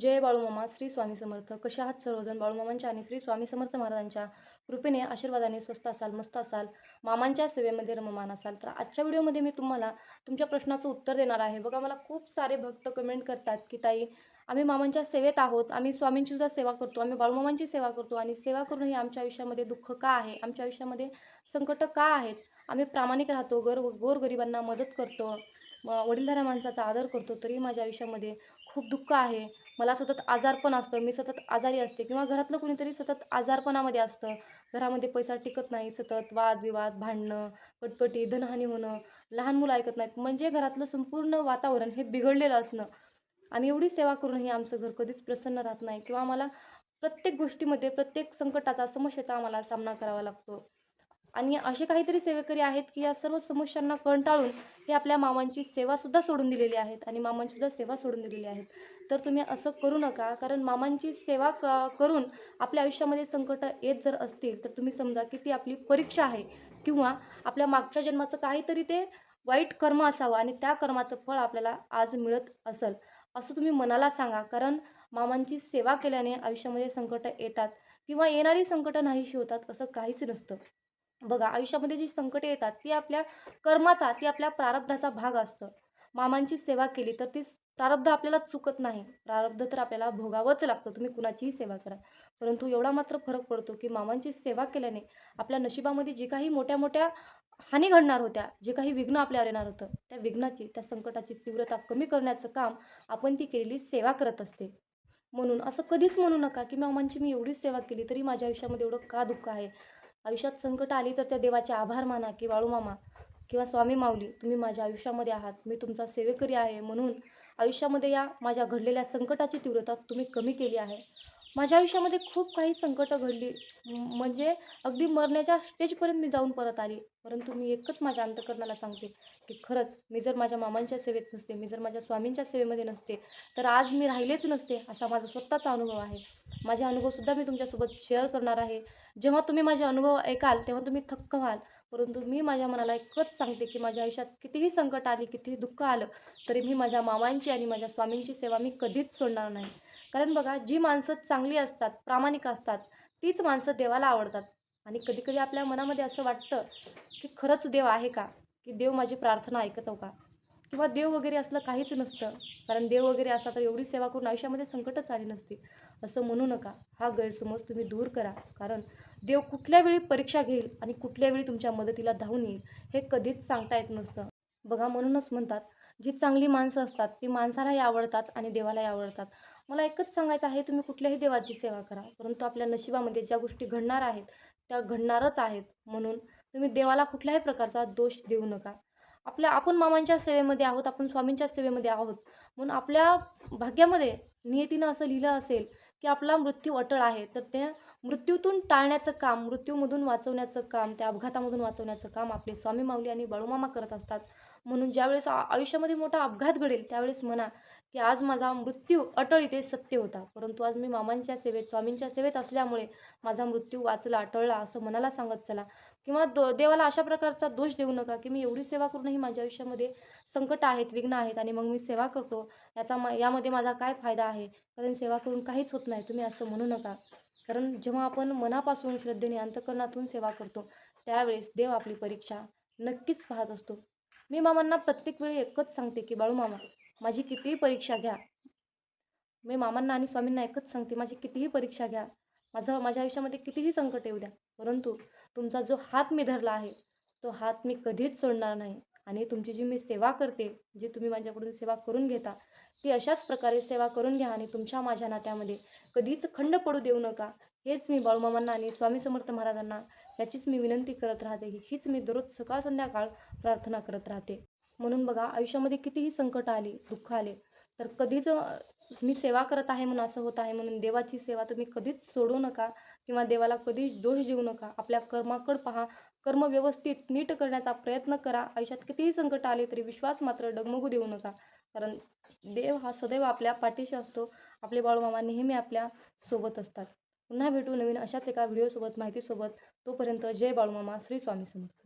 जय बाळूमामा श्री स्वामी समर्थ. कसे आहात सर्वजण? बाळूमामांच्या आणि श्री स्वामी समर्थ महाराजांच्या कृपेने आशीर्वादाने स्वस्त असाल मस्त असाल मामांच्या सेवेमध्ये रममान असाल. तर आजच्या व्हिडिओमध्ये मी तुम्हाला तुमच्या प्रश्नाचं उत्तर देणार आहे. बघा मला खूप सारे भक्त कमेंट करतात की ताई आम्ही मामांच्या सेवेत आहोत. आम्ही स्वामींची सुद्धा सेवा करतो. आम्ही बाळूमामांची सेवा करतो. आणि सेवा करूनही आमच्या आयुष्यामध्ये दुःख का आहे? आमच्या आयुष्यामध्ये संकट का आहेत? आम्ही प्रामाणिक राहतो गोर गोरगरिबांना मदत करतो. वडीलधाऱ्या माणसाचा आदर करतो तरी माझ्या आयुष्यामध्ये खूप दुःख आहे. मला सतत आजारपण असतं. मी सतत आजारी असते किंवा घरातलं कुणीतरी सतत आजारपणामध्ये असतं. घरामध्ये पैसा टिकत नाही सतत वादविवाद भांडणं कटकटी धनहानी होणं लहान मुलं ऐकत नाहीत. म्हणजे घरातलं संपूर्ण वातावरण हे बिघडलेलं असणं. आम्ही एवढी सेवा करूनही आमचं घर कधीच प्रसन्न राहत नाही किंवा आम्हाला प्रत्येक गोष्टीमध्ये प्रत्येक संकटाचा समस्येचा आम्हाला सामना करावा लागतो. आणि असे काहीतरी सेवेकरी आहेत की या सर्व समस्यांना कंटाळून हे आपल्या मामांची सेवासुद्धा सोडून दिलेली आहेत आणि मामांचीसुद्धा सेवा सोडून दिलेली आहेत. तर तुम्ही असं करू नका कारण मामांची सेवा क करून आपल्या आयुष्यामध्ये संकट येत जर असतील तर तुम्ही समजा की ती आपली परीक्षा आहे किंवा आपल्या मागच्या जन्माचं काहीतरी ते वाईट कर्म असावं आणि त्या कर्माचं फळ आपल्याला आज मिळत असेल असं तुम्ही मनाला सांगा. कारण मामांची सेवा केल्याने आयुष्यामध्ये संकटं येतात किंवा येणारी संकटं नाहीशी होतात असं काहीच नसतं. बघा आयुष्यामध्ये जी संकटे येतात ती आपल्या कर्माचा ती आपल्या प्रारब्धाचा भाग असतं. मामांची सेवा केली तर ती प्रारब्ध आपल्याला चुकत नाही. प्रारब्ध तर आपल्याला भोगावंच लागतं. तुम्ही कुणाचीही सेवा करा. परंतु एवढा मात्र फरक पडतो की मामांची सेवा केल्याने आपल्या नशिबामध्ये जी काही मोठ्या मोठ्या हानी घडणार होत्या जे काही विघ्न आपल्यावर येणार होतं त्या विघ्नाची त्या संकटाची तीव्रता कमी करण्याचं काम आपण ती केलेली सेवा करत असते. म्हणून असं कधीच म्हणू नका की मामांची मी एवढीच सेवा केली तरी माझ्या आयुष्यामध्ये एवढं का दुःख आहे? आयुष्यात संकट आली तर त्या देवाचे आभार माना की बाळूमामा किंवा स्वामी माऊली तुम्ही माझ्या आयुष्यामध्ये आहात मी तुमचा सेवेकरी आहे म्हणून आयुष्यामध्ये या माझ्या घडलेल्या संकटाची तीव्रता तुम्ही कमी केली आहे. माझ्या आयुष्यामध्ये खूप काही संकटं घडली. म्हणजे अगदी मरण्याच्या स्टेजपर्यंत मी जाऊन परत आली. परंतु मी एकच माझ्या अंतकरणाला सांगते की खरंच मी जर माझ्या मामांच्या सेवेत नसते मी जर माझ्या स्वामींच्या सेवेमध्ये नसते तर आज मी राहिलेच नसते असा माझा स्वतःचा अनुभव आहे. माझे अनुभवसुद्धा मी तुमच्यासोबत शेअर करणार आहे. जेव्हा तुम्ही माझे अनुभव ऐकाल तेव्हा तुम्ही थक्क व्हाल. परंतु मी माझ्या मनाला एकच सांगते की माझ्या आयुष्यात कितीही संकट आली कितीही दुःख आलं तरी मी माझ्या मामांची आणि माझ्या स्वामींची सेवा मी कधीच सोडणार नाही. कारण बघा जी माणसं चांगली असतात प्रामाणिक असतात तीच माणसं देवाला आवडतात. आणि कधीकधी आपल्या मनामध्ये असं वाटतं की खरंच देव आहे का? की देव माझी प्रार्थना ऐकतो का? किंवा देव वगैरे असलं काहीच नसतं. कारण देव वगैरे असला तर एवढी सेवा करून आयुष्यामध्ये संकटच आली नसती. असं म्हणू नका. हा गैरसमज तुम्ही दूर करा. कारण देव कुठल्या वेळी परीक्षा घेईल आणि कुठल्या वेळी तुमच्या मदतीला धावून येईल हे कधीच सांगता येत नसतं. बघा म्हणूनच म्हणतात जी चांगली माणसं असतात ती माणसालाही आवडतात आणि देवालाही आवडतात. मला एकच सांगायचं आहे तुम्ही कुठल्याही देवाची सेवा करा परंतु आपल्या नशिबामध्ये ज्या गोष्टी घडणार आहेत त्या घडणारच आहेत. म्हणून तुम्ही देवाला कुठल्याही प्रकारचा दोष देऊ नका. आपल्या आपण मामांच्या सेवेमध्ये आहोत आपण स्वामींच्या सेवेमध्ये आहोत. म्हणून आपल्या भाग्यामध्ये नियतीनं असं लिहिलं असेल की आपला मृत्यू अटळ आहे तर ते मृत्यूतून टाळण्याचं काम मृत्यूमधून वाचवण्याचं काम त्या अपघातामधून वाचवण्याचं काम आपले स्वामी माऊली आणि बाळूमामा करत असतात. म्हणून ज्यावेळेस आयुष्यामध्ये मोठा अपघात घडेल त्यावेळेस म्हणा की आज माझा मृत्यू अटळ इथे सत्य होता. परंतु आज मी मामांच्या सेवेत स्वामींच्या सेवेत असल्यामुळे माझा मृत्यू वाचला अटळला असं मनाला सांगत चला. किंवा दो देवाला अशा प्रकारचा दोष देऊ नका की मी एवढी सेवा करूनही माझ्या आयुष्यामध्ये संकट आहेत विघ्न आहेत आणि मग मी सेवा करतो. याचा मा यामध्ये माझा काय फायदा आहे? कारण सेवा करून काहीच होत नाही तुम्ही असं म्हणू नका. कारण जेव्हा आपण मनापासून श्रद्धेने अंतकरणातून सेवा करतो त्यावेळेस देव आपली परीक्षा नक्कीच पाहत असतो. मी मामांना प्रत्येक वेळी एकच सांगते की बाळू मामा माझी कितीही परीक्षा घ्या. मी मामांना आणि स्वामींना एकच सांगते माझी कितीही परीक्षा घ्या. माझं माझ्या आयुष्यामध्ये कितीही संकट येऊ द्या. परंतु तुमचा जो हात मी धरला आहे तो हात मी कधीच सोडणार नाही. आणि तुमची जी मी सेवा करते जी तुम्ही माझ्याकडून सेवा करून घेता ती अशाच प्रकारे सेवा करून घ्या आणि तुमच्या माझ्या नात्यामध्ये कधीच खंड पडू देऊ नका. हेच मी बाळूमामांना आणि स्वामी समर्थ महाराजांना याचीच मी विनंती करत राहते हीच मी दररोज सकाळ संध्याकाळ प्रार्थना करत राहते. म्हणून बघा आयुष्यामध्ये कितीही संकट आली दुःख आले तर कधीच मी सेवा करत आहे म्हणून असं होत आहे म्हणून देवाची सेवा तुम्ही कधीच सोडू नका किंवा देवाला कधीच दोष देऊ नका. आपल्या कर्माकड पहा कर्म व्यवस्थित नीट करण्याचा प्रयत्न करा. आयुष्यात कितीही संकट आले तरी विश्वास मात्र डगमगू देऊ नका. कारण देव हा सदैव आपल्या पाठीशी असतो. आपले बाळूमामा नेहमी आपल्यासोबत असतात. पुन्हा भेटू नवीन अशाच एका व्हिडिओसोबत माहितीसोबत. तोपर्यंत जय बाळूमामा श्री स्वामी समर्थ.